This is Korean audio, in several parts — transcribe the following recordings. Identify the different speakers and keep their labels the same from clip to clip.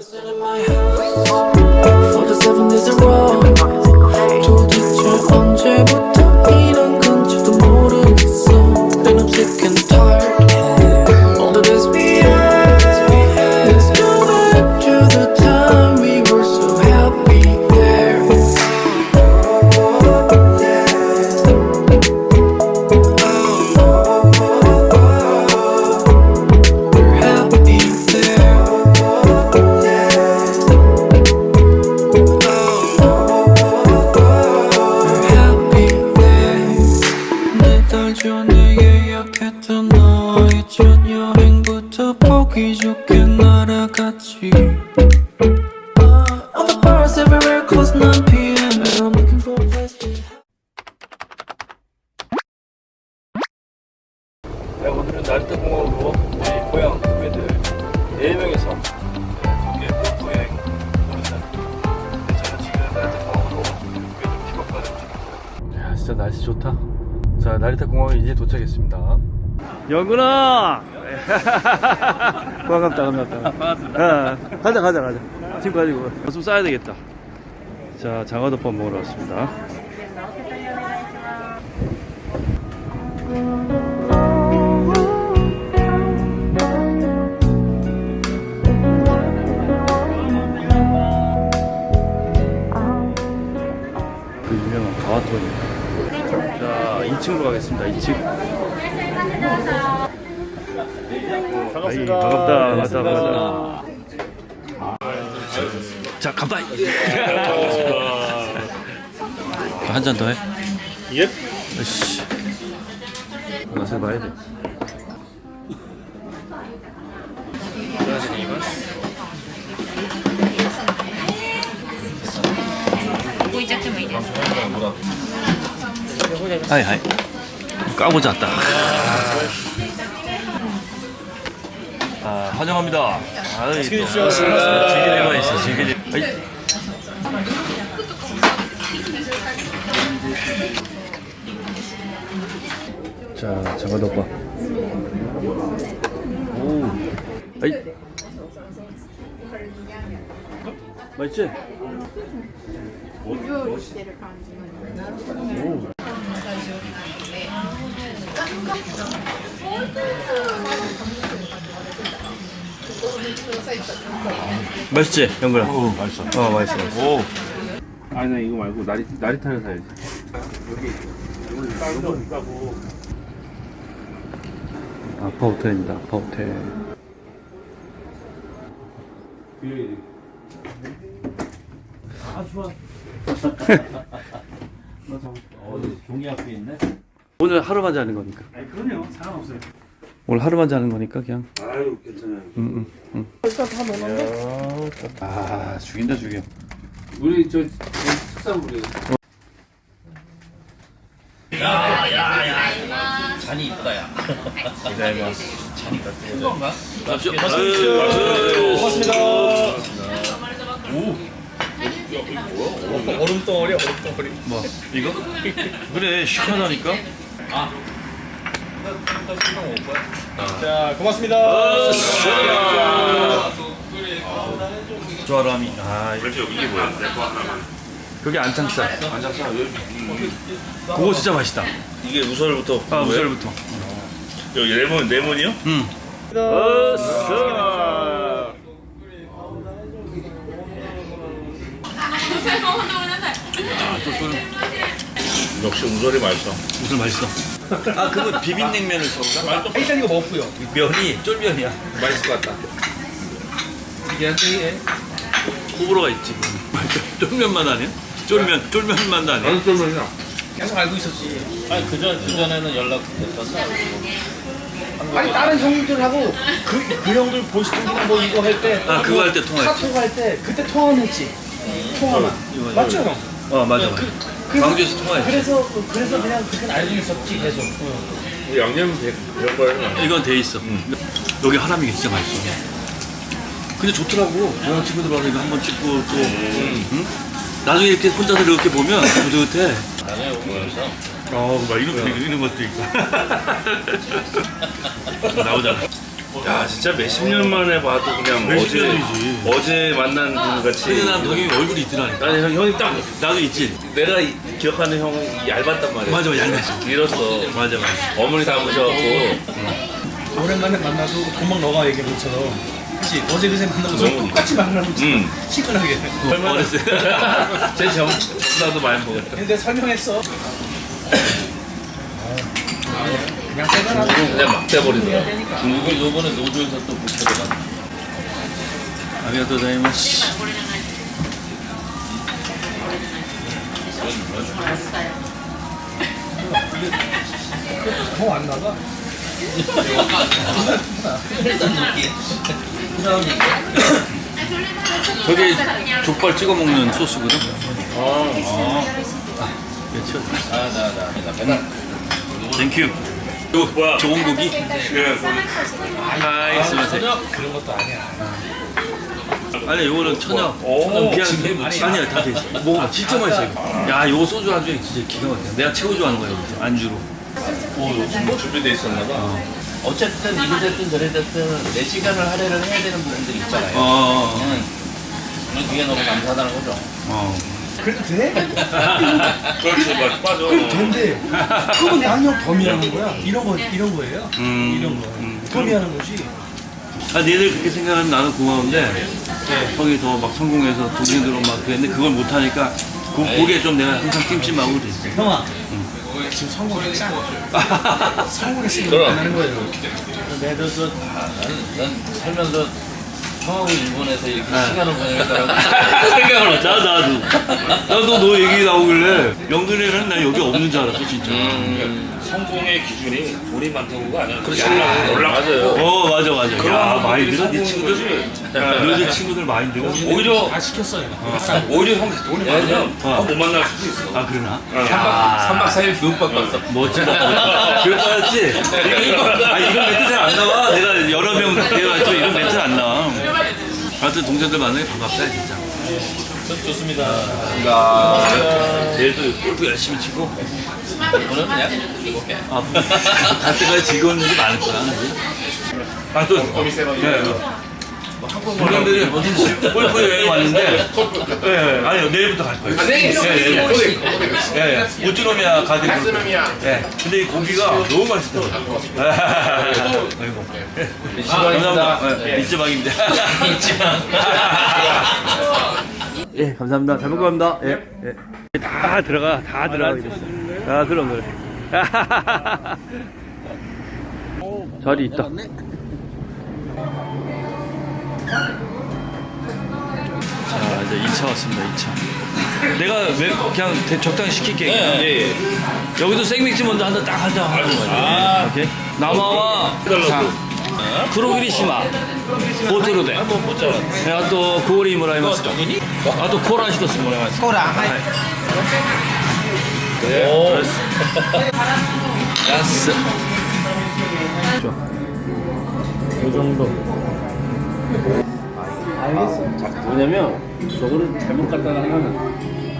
Speaker 1: Listen in my heart. 날아갔지. All the bars everywhere close 9 p.m. And I'm looking for a place to.
Speaker 2: 네, 오늘은 나리타 공항으로 저희 고향 후배들 4명이서 네, 저기 여행 오는 날. 근데 저는 지금 나리타 공항으로 후배들 픽업하는 중입니다. 야, 진짜 날씨 좋다. 자, 나리타 공항에 이제 도착했습니다. 영근아! 반갑다, 반갑다. 반갑습니다. 가자, 가자, 가자. 지금 가지고. 좀 싸야 되겠다. 자, 장어덮밥 먹으러 왔습니다. 그 유명한 가와토입니다. 자, 2층으로 가겠습니다. 2층. 반갑습니다. 반갑다. 반갑다. 반갑다. 자, 간다. 한 잔 더 해. 예. 으씨. 맛을 봐야 돼. 하이 하이 까보자 딱 아, 아, 환영합니다. 아이, 또. 지게대가 있어, 지게대. 아이. 자, 장어덮밥. 오. 아이. 맛있지? 맛있지, 영근아?
Speaker 3: 어, 맛있어.
Speaker 2: 어, 맛있어.
Speaker 3: 오. 아니, 나 이거 말고 나리, 나리타를 사야지.
Speaker 2: 아파 호텔입니다. 아파 호텔. 오늘 하루만 자는 거니까.
Speaker 3: 아니, 그럼요. 상관없어요.
Speaker 2: 오늘 하루만 자는 거니까 그냥.
Speaker 3: 아유, 괜찮아요.
Speaker 2: 응, 응, 응. 벌써 다 먹었는데? 아, 죽인다 죽여.
Speaker 3: 우리 저, 저 특산물이에요.
Speaker 2: 고맙습니다.
Speaker 4: 얼음덩어리야 얼음덩어리
Speaker 2: 뭐 이거? 그래 시원하니까.
Speaker 4: 자 고맙습니다
Speaker 2: 조아람이. 아,
Speaker 3: 이게 뭐야?
Speaker 2: 그게 안창살.
Speaker 3: 안장사 여기.
Speaker 2: 그거 진짜 맛있다.
Speaker 4: 이게 우설부터
Speaker 2: 아, 무설부터.
Speaker 4: 여기 레몬 레몬이요?
Speaker 2: 응.
Speaker 4: 역시 우설이 맛있어
Speaker 2: 무슨 맛있어? 아, 그거 비빔냉면을 줬나?
Speaker 4: 일단 이거 먹고요
Speaker 2: 면이 쫄면이야.
Speaker 4: 맛있을 것 같다
Speaker 2: 이게 한 개에 호불호가 있지. 쫄면만 아니야? 쫄면, 쫄면만 아니야?
Speaker 3: 나는 쫄면이야.
Speaker 4: 계속 알고 있었지
Speaker 5: 아니 그전 그전에는 연락 됐었나?
Speaker 6: 아니 다른 형들하고 그, 그 형들 보시던 뭐 이거 할 때
Speaker 2: 아, 그거 할 때 통화했지.
Speaker 6: 카톡 할 때 그때 통화는 했지 통화만
Speaker 2: 이거,
Speaker 6: 맞죠 형?
Speaker 2: 어, 맞아, 맞아.
Speaker 6: 그 래서-
Speaker 2: 광주에서 통화했지.
Speaker 6: 그래서 그- 그래서 그냥 그건 알고 있었지 계속
Speaker 4: 우리 양념 배- 이런 거는
Speaker 2: 이건 돼 있어. 여기 하람이가 진짜 맛있어. 근데 좋더라고. 고향 친구들 와서 이거 한번 찍고 또. 응? 나중에 이렇게 혼자서 이렇게 보면 뿌듯해.
Speaker 5: 나중에 오면서
Speaker 2: 어, 막 이런, 이런 것도 있고. 나오잖아.
Speaker 4: 야 진짜 몇십 년 만에 봐도 그냥 어제 어제 만난 분 같이.
Speaker 2: 근데 난 동영이 얼굴이 있더라니까.
Speaker 4: 아니 형, 형이 딱
Speaker 2: 나도 있지.
Speaker 4: 내가 이- 기억하는 형은 얇았단 말이야.
Speaker 2: 맞아, 얇았지.
Speaker 4: 길었어.
Speaker 2: 맞아, 맞아.
Speaker 4: 어머니 닮으셔갖고.
Speaker 6: 오랜만에 만나도 금방 너가 얘기한 것처럼 그치 어제 그새 만나고
Speaker 4: 너무
Speaker 6: 똑같이 말하는 거지
Speaker 4: 응.
Speaker 6: 시큰하게
Speaker 2: 어렸을 때.
Speaker 4: 제 정, 나도 많이 먹었다.
Speaker 6: 근데 설명했어 그냥 빼가라고
Speaker 4: 그냥 막 돼버리더라.
Speaker 5: 중국은 요번에 노조에서 또 붙여들어가.
Speaker 2: 아리가토자이마스.
Speaker 6: 더안 나가
Speaker 2: 저게 족발 찍어 먹는 소스거든.
Speaker 4: 아,
Speaker 2: 그렇죠.
Speaker 5: 아 나나 배달.
Speaker 2: 땡큐. 이거
Speaker 4: 뭐야?
Speaker 2: 좋은 고기. 하이, 스마세.
Speaker 6: 그런 것도 아니야
Speaker 2: 아니, 요거는 천엽.
Speaker 4: 오,
Speaker 2: 그냥 아니야, 다 돼. 있어. 먹어봐, 진짜 맛있어 이거. 야, 요거 소주 안주에 진짜 기가 막혀. 내가 최고 좋아하는 거야, 여기서 안주로.
Speaker 4: 뭐 준비돼 있었나 봐.
Speaker 5: 어쨌든 이래 됐든 저래 됐든 내 시간을 할애를 해야 되는 부분들이 있잖아요.
Speaker 2: 어,
Speaker 5: 저는 저는 그게 너무 감사하다는 거죠.
Speaker 2: 어.
Speaker 6: 그래도 돼?
Speaker 4: 그렇지, 맞, 맞아.
Speaker 6: 그럼 된대 그건 양념 더 미안한 거야 이런 거 이런 거예요
Speaker 2: 음.
Speaker 6: 이런 거
Speaker 2: 음.
Speaker 6: 더 미안한 거지
Speaker 2: 아, 니들 그렇게 생각하면 나는 고마운데, 형이 더 막 성공해서 동생들은 막 그랬는데, 그걸 못하니까, 그, 그게 좀 내가 항상 찜찜하고 그랬어.
Speaker 6: 형아 지금 성공했잖아
Speaker 4: 그럼.
Speaker 6: 안 하는 거예요
Speaker 5: 내가 저 나는 난 살면서 형하고 일본에서 이렇게 시간을 보낼 거라고
Speaker 2: 생각을 못 나, 나도. 나도 너 얘기 나오길래, 명근이는 나 여기 없는 줄 알았어, 진짜.
Speaker 4: 성공의 기준이 돈이 많다고가 아니야.
Speaker 2: 그렇지.
Speaker 4: 올라가죠.
Speaker 2: 어, 맞아, 맞아. 야,
Speaker 4: 그럼
Speaker 2: 많이
Speaker 4: 그게
Speaker 2: 들어. 네 친구들.
Speaker 4: 거지.
Speaker 2: 너희 친구들 많이 들어.
Speaker 4: 오히려
Speaker 6: 다 시켰어요
Speaker 4: 오히려 형 돈이 많으면
Speaker 2: 어.
Speaker 4: 형못 만날 수도 있어.
Speaker 2: 아, 그러나?
Speaker 5: 3박 4일 교육받고 왔어.
Speaker 2: 멋지다. 그럴 거였지? 아, 이런 멘트 잘 안 나와. 내가 여러 명 대화했죠. 이런 멘트 안 나와. 하여튼 동생들 만나게 반갑다, 진짜.
Speaker 5: 좋습니다.
Speaker 2: 내일도 골프 열심히 치고.
Speaker 5: 오늘 그냥 이렇게.
Speaker 2: 아, 갈 때까지 즐거운 일이 많을 거야. 그지? 아, 또. 네. 동생들이 골프 여행 왔는데. 예, 예. 아니요, 내일부터 갈 거예요. 내일? 예, 예. 예, 예. 우츠노미야 가든. 우츠노미야. 예. 근데 이 고기가 너무 맛있더라고요. 아이고. 감사합니다. 예, 밑지방입니다. 예, 감사합니다. 잘 먹고 갑니다. 예, 예. 다 들어가, 다 됐어. 아, 그럼, 그래. 자리 있다. 자, 이제 2차 왔습니다, 2차. 내가 왜 그냥 대- 적당히 시킬게. 그냥.
Speaker 4: 예.
Speaker 2: 여기도 생맥주 먼저 한잔 딱 한잔 하는 거야. 오케이. 나마와 자, 프로그리시마 보트로데.
Speaker 5: 한번 보자.
Speaker 2: 네, 또 고리 모라이마스. 아, 또 코라 시도스 모라이마스. 코라. 하이. 오. 야스.
Speaker 7: 뭐냐면 저거를 잘못 갖다 놔면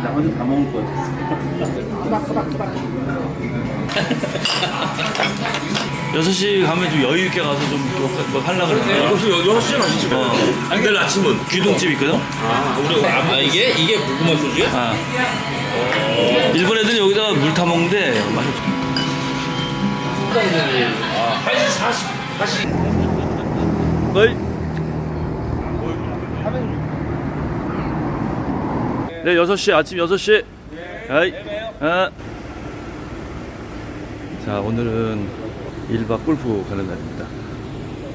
Speaker 7: 나 혼자 다 먹을 거야.
Speaker 2: 6시 가면 좀 여유 있게 가서 좀뭐 하려고 그러네.
Speaker 4: 혹시 여섯 시에 마시지 마.
Speaker 2: 어.
Speaker 4: 내일 아침은
Speaker 2: 귀동집 있거든?
Speaker 4: 아, 우리
Speaker 5: 아 이게 이게 고구마 소주야?
Speaker 2: 아. 일본 애들은 여기다가 물 타 먹는데 맛이 없어. 뭘? 네, 6시, 아침 6시. 아이. 아. 자, 오늘은 1박 골프 가는 날입니다.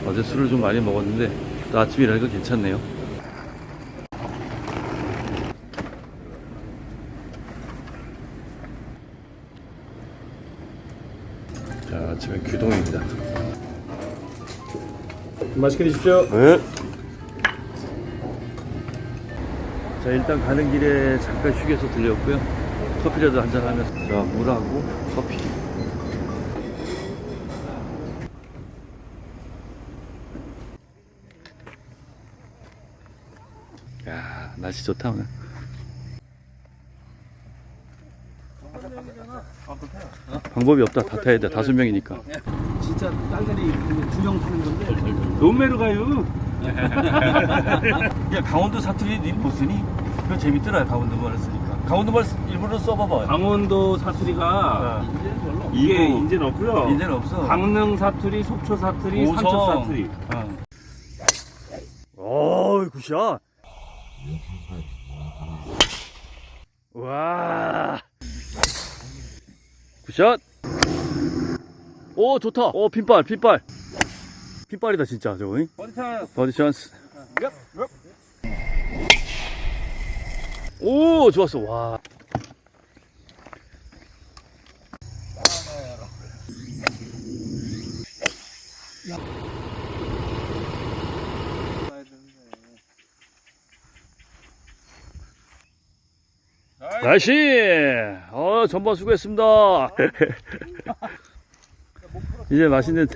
Speaker 2: 어제 술을 좀 많이 먹었는데, 또 아침이라니까 괜찮네요. 자, 아침에 규동입니다.
Speaker 8: 맛있게 드십시오.
Speaker 2: 네. 자 일단 가는 길에 잠깐 휴게소 들렸고요. 커피라도 한잔 하면서 자 물하고 커피. 야 날씨 좋다 오늘. 방법이 없다 다 타야 돼 다섯 명이니까.
Speaker 6: 진짜 딸들이 두명 타는 건데
Speaker 2: 논매로 가요. 야 강원도 사투리 님 보으니 그거 재밌더라 강원도 말 쓰니까. 강원도 말 쓰- 일부러 써봐봐.
Speaker 4: 강원도 사투리가
Speaker 2: 어.
Speaker 4: 이게
Speaker 2: 이거
Speaker 4: 이제는 없고요.
Speaker 2: 이제는 없어.
Speaker 4: 강릉 사투리, 속초 사투리,
Speaker 2: 고성.
Speaker 4: 삼척 사투리.
Speaker 2: 오, 굿샷. 와. 굿샷. 오, 좋다. 오, 핀발, 핀발. 핀발이다, 진짜, 저거. 잉? 버디 찬스. 오, 좋았어. 와. 날씨! 어, 전반 수고했습니다. 이제 맛있는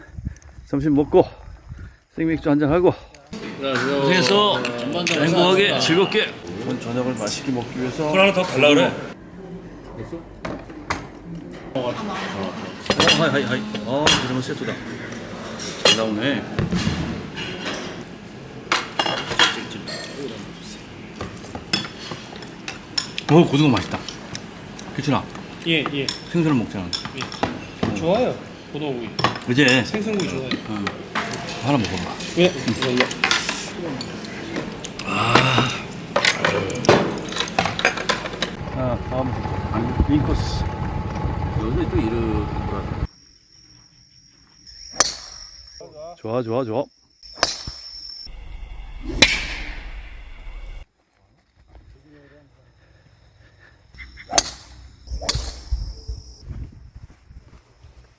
Speaker 2: 점심 먹고 생맥주 한잔 하고 고생했어. 행복하게 즐겁게 저녁을 맛있게 먹기 위해서
Speaker 9: 하나 더 달라 그래.
Speaker 2: 하이 하이 하이 아 이러면 세트다 잘 나오네 오 고등어 맛있다 그치나
Speaker 10: 예, 예.
Speaker 2: 생선을 먹잖아
Speaker 10: 좋아요. 고등어구이.
Speaker 2: 이제
Speaker 10: 생선구이 좋아요.
Speaker 2: 하나 먹어봐
Speaker 10: 예.
Speaker 2: 아 다음 인코스. 여기 또 이렇게 돌아. 좋아 좋아 좋아.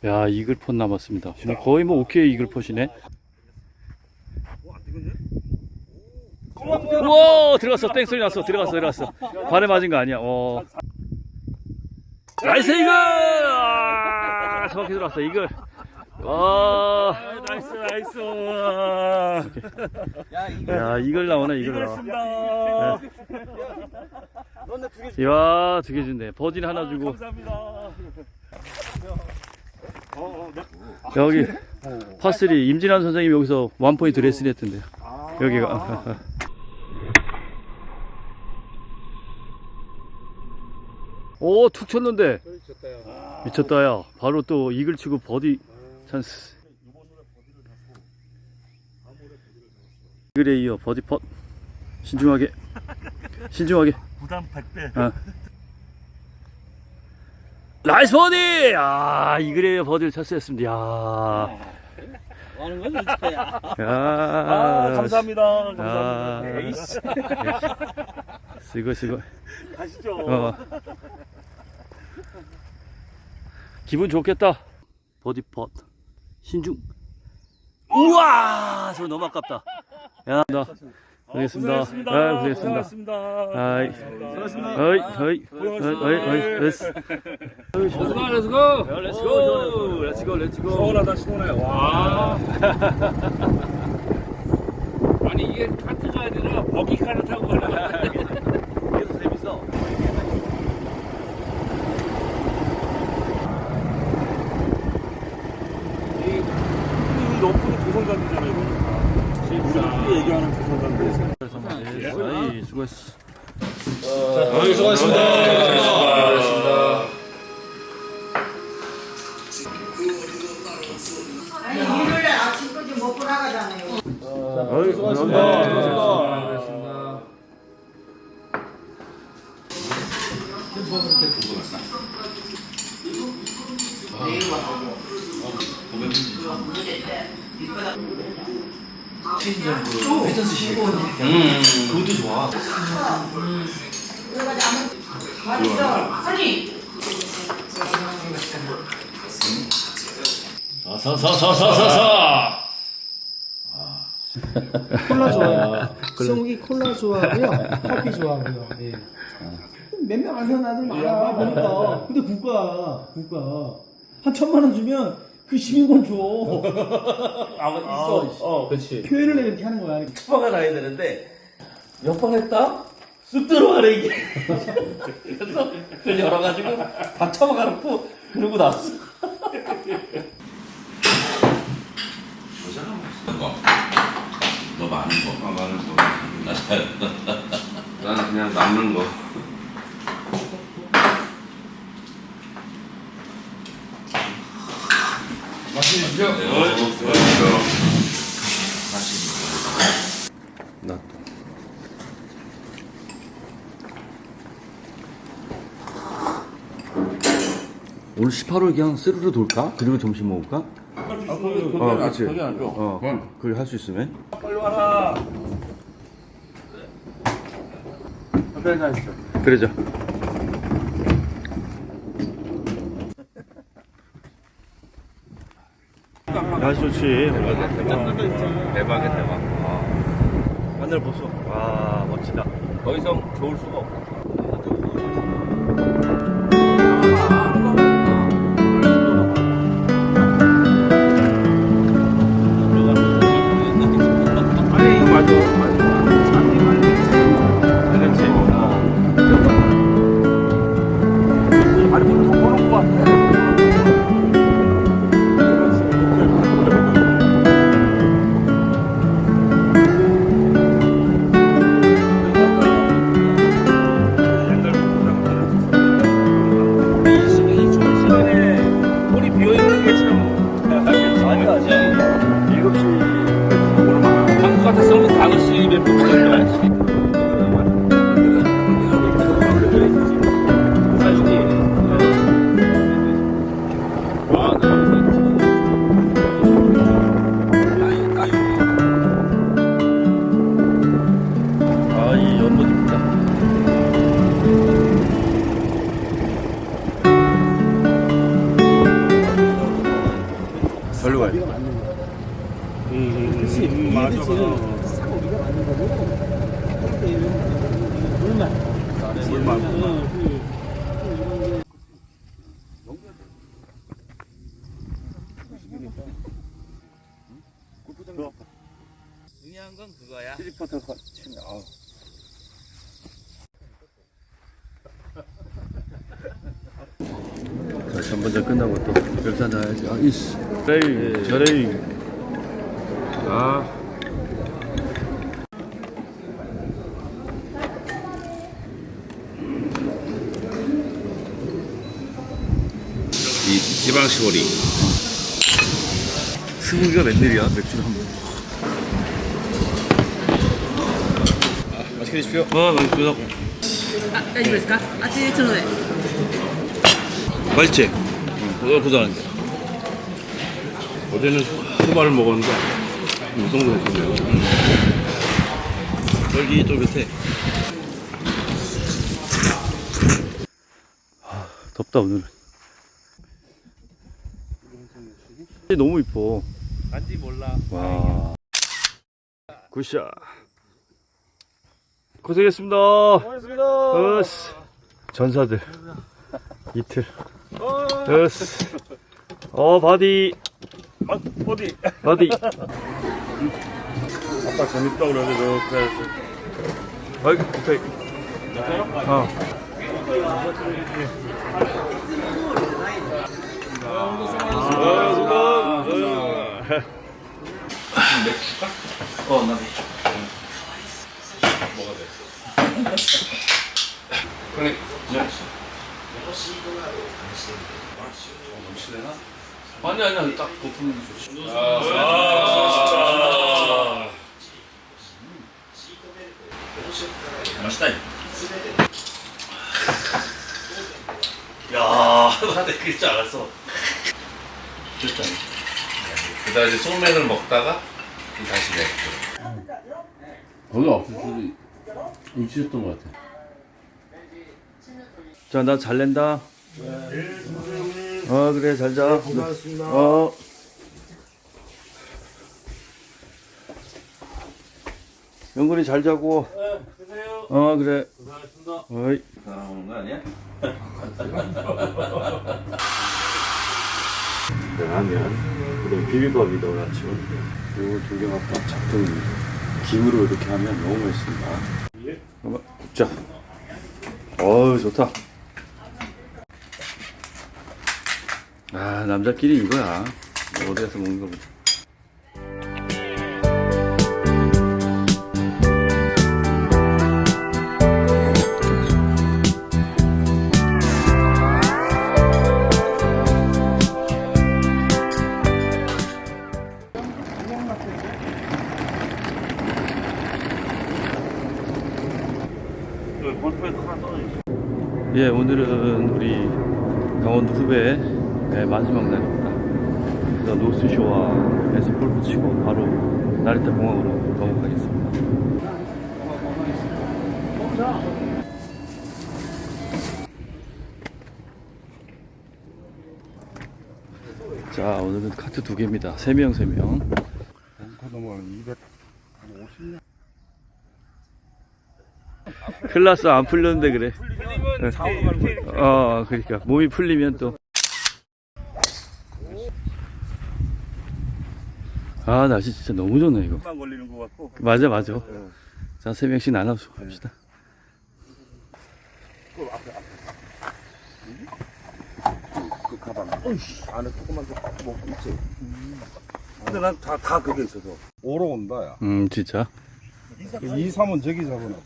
Speaker 2: 야 이글폿 남았습니다. 뭐 거의 뭐 오케이 이글폿이네. 우와 들어갔어. 땡소리 났어. 들어갔어 들어갔어. 발에 맞은 거 아니야. 어. 나이스 이글! 아, 정확히 들어왔어 이글. 와
Speaker 9: 나이스 나이스.
Speaker 2: 야 이글. 나오네 이글 나와. 이야 두 개 준대. 버디는 하나 주고. 여기 파스리 임진환 선생님이 여기서 원포인트 레슨 했던데. 여기가 오 툭 쳤는데 미쳤다 야 바로 또 이글 치고 버디 찬스 이글에 이어 버디 펫 신중하게 신중하게
Speaker 9: 부담 100배.
Speaker 2: 어. 나이스 버디! 아, 이글에 이어 버디를 찬스했습니다. 야.
Speaker 6: 하는 건 진짜야.
Speaker 2: 야.
Speaker 9: 아, 감사합니다.
Speaker 2: 아,
Speaker 9: 감사합니다. 에이씨.
Speaker 2: 쓰고 쓰고.
Speaker 9: 가시죠.
Speaker 2: 어. 기분 좋겠다. 버디 펫. 신중. 우와! 저 너무 아깝다. 야, 나. 고생했습니다.
Speaker 9: 고생했습니다.
Speaker 2: 아, 고생했습니다.
Speaker 9: 고생했습니다.
Speaker 2: 아이. 어이, 어이, 어이, 어이, 됐어.
Speaker 4: 렛츠고, 렛츠고!
Speaker 2: 렛츠고! 렛츠고, 렛츠고.
Speaker 4: 시원하다, 시원해. 와. 아니, 이게 카트가 아니라 버기카를 타고 가려고.
Speaker 2: 이게 더 재밌어.
Speaker 4: 이 높은 조선간이잖아요, 이거. 우리가 얘기하는 조선간들.
Speaker 2: 수고했어.
Speaker 11: 일요일에 아침까지 먹고 나가잖아요.
Speaker 2: 아이, 수고하셨습니다.
Speaker 12: 서서서서서서.
Speaker 6: 콜라 좋아해요. 성욱이 콜라 좋아하고요. 커피 좋아하고요. 예. 몇명안 사는 아들 많아 보니까. 근데 국가 국가 한 천만 원 주면 그 시민권 줘. 아 있어. 어, 그렇지. 표현을 이렇게 하는 거야.
Speaker 2: 처방을 가야 되는데 몇 번 했다? 쑥 들어가네 이게 그래서 그걸 열어가지고 다 처방하놓고 그러고 나왔어
Speaker 13: 많은 거.
Speaker 5: 아 많은 거. 나는 그냥 남는 거. 나
Speaker 2: 오늘 18월 그냥 스르르 돌까? 그리고 점심 먹을까? 어, 그렇지. 어, 그걸 할 수 있으면.
Speaker 4: 빨리 와라. 앞에 가시죠.
Speaker 2: 그러자.
Speaker 4: 날씨 좋지.
Speaker 5: 대박이야 대박.
Speaker 4: 하늘 보소. 와 멋지다.
Speaker 5: 더 이상 좋을 수가 없다.
Speaker 4: 그렇지. 아니 뭐
Speaker 2: 별로 가야 돼.
Speaker 6: 그렇지. 이게
Speaker 4: 맞아.
Speaker 6: 지금 싹 우리가 맞는 거고. 그렇게 물만. 물만. 어, 그,
Speaker 13: 중요한 건 그거야.
Speaker 4: 리포터가 참 아.
Speaker 2: 자, 전반전 끝나고 또 결산 나야지. 아, 이씨.
Speaker 4: 에이, 저레이. 아.
Speaker 5: 이 지방 시골이.
Speaker 2: 수국이가 웬일이야? 맥주를 한 번.
Speaker 4: 맛있게 드십시오.
Speaker 5: 어, 맛있다.
Speaker 14: あ、大丈夫ですかあっちでちょっとね
Speaker 5: 맛있지? 어, 고소한데.
Speaker 4: 어제는 소바를 먹었는데 이 정도 됐네요.
Speaker 2: 여기 쫄깃해. 덥다 오늘은. 너무 이뻐.
Speaker 4: 안지 몰라.
Speaker 2: 와. 굿샷. 고생했습니다.
Speaker 4: 고맙습니다.
Speaker 2: 으스. 전사들. 이틀. 으스. 어, 바디.
Speaker 4: 아, 어디?
Speaker 2: 바디.
Speaker 4: 아빠 재밌다 그래서 이렇게 해서.
Speaker 2: 아이고, 오케이. 어.
Speaker 13: 어, 나
Speaker 5: 그래.
Speaker 13: 아니 아니 딱게 좋지. 맛있다. 야, 나한테 그럴 줄 알았어. 됐다.
Speaker 5: 그다음 이제 소면을 먹다가 다시 맥주.
Speaker 13: 거기 없을 수도 있었던 것 같아.
Speaker 2: 자, 나 잘 낸다. 어, 그래, 잘 자.
Speaker 4: 고맙습니다.
Speaker 2: 어. 영근이 잘 자고.
Speaker 4: 네, 드세요.
Speaker 2: 어, 그래.
Speaker 4: 고생하셨습니다.
Speaker 2: 어이.
Speaker 13: 사랑하는 거 아니야?
Speaker 2: 라면, 그다음 비빔밥이 넣어놨죠. 그리고 조개맛밥 작동 김으로 이렇게 하면 너무 맛있습니다. 한번 굽자. 어우 좋다. 아 남자끼리 이거야. 어디 가서 먹는 거보다 예, 오늘은 우리 강원도 후배 의 마지막 날입니다. 그래서 노스쇼어에서 골프 치고 바로 나리타 공항으로 넘어가겠습니다. 자, 오늘은 카트 두 개입니다. 세 명, 세 명. 클라스 안 풀렸는데 그래. 어, 그러니까 몸이 풀리면 또. 아, 날씨 진짜 너무 좋네 이거.
Speaker 4: 걸리는 것 같고.
Speaker 2: 맞아, 맞아. 자, 세 명씩 나눠서 갑시다.
Speaker 4: 근데 난 다 다 그게 있어서.
Speaker 15: 오러 온다 야
Speaker 2: 음, 진짜.
Speaker 15: 2, 3은 저기 잡으나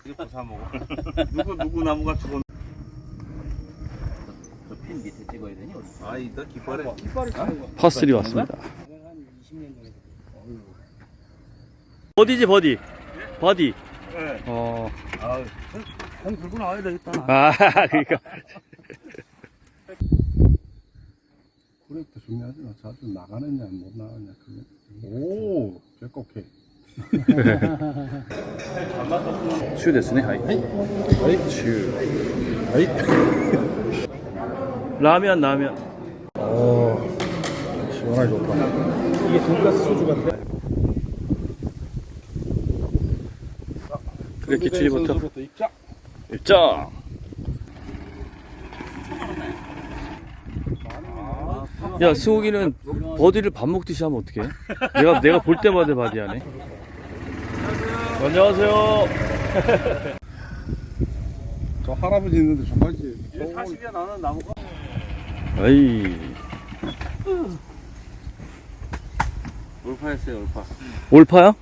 Speaker 4: 누구 누구 나무가 죽었.
Speaker 5: 핀 밑에 찍어야 되니?
Speaker 4: 아, 이따 깃발에.
Speaker 2: 파3 왔습니다. 버디지, 버디. 버디.
Speaker 4: 네.
Speaker 2: 어,
Speaker 4: 아, 형 들고 나와야 되겠다.
Speaker 2: 아, 그러니까.
Speaker 15: 그래도 중요하지 마 자주 나가느냐 못 나가느냐 그게 오.
Speaker 2: 라면, 라면.
Speaker 15: 시원하게 좋다
Speaker 6: 이게 돈가스 소주 같아.
Speaker 2: 그래, 기치부터.
Speaker 15: 선수부터 입장
Speaker 2: 입장. 야, 승욱이는 버디를 밥 먹듯이 하면 어떡해? 내가, 내가 볼 때마다 바디하네. 안녕하세요.
Speaker 15: 저 할아버지 있는데 정말지
Speaker 4: 사실이야 나는 나무가.
Speaker 2: 아이,
Speaker 4: 올파 했어요, 올파.
Speaker 2: 올파야?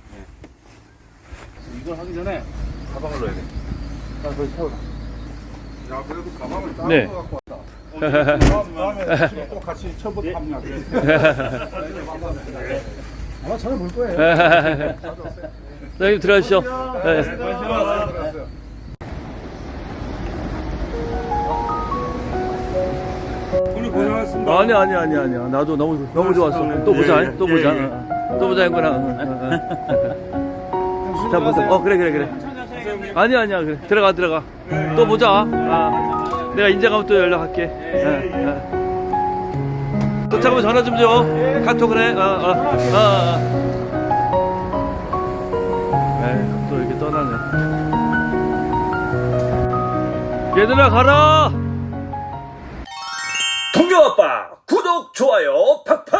Speaker 4: 이걸 하기 전에 가방을 넣어야 돼.
Speaker 15: 야 그래도 가방을 따로
Speaker 2: 네.
Speaker 15: 갖고 왔다 다음- 다음에 또 같이 처분 합류할게
Speaker 6: 아마 전화 볼 거예요.
Speaker 2: 선생님 들어가시죠. 네.
Speaker 4: 오늘 고생하셨습니다.
Speaker 2: 아니 아니 아니 아니야. 나도 너무 너무 좋았어. 또 보자. 또 보자. 어, 또 보자 했구나. 자 보자. 어 그래 그래 그래. 아니 아니야 그래. 들어가 들어가. 또 보자. 아, 내가 인제 가면 또 연락할게. 예, 예. 도착하면 전화 좀 줘. 카톡을 해. 어, 어, 어, 어. 에이, 또 이렇게 떠나네. 얘들아 가라. 동료아빠 구독 좋아요 팍팍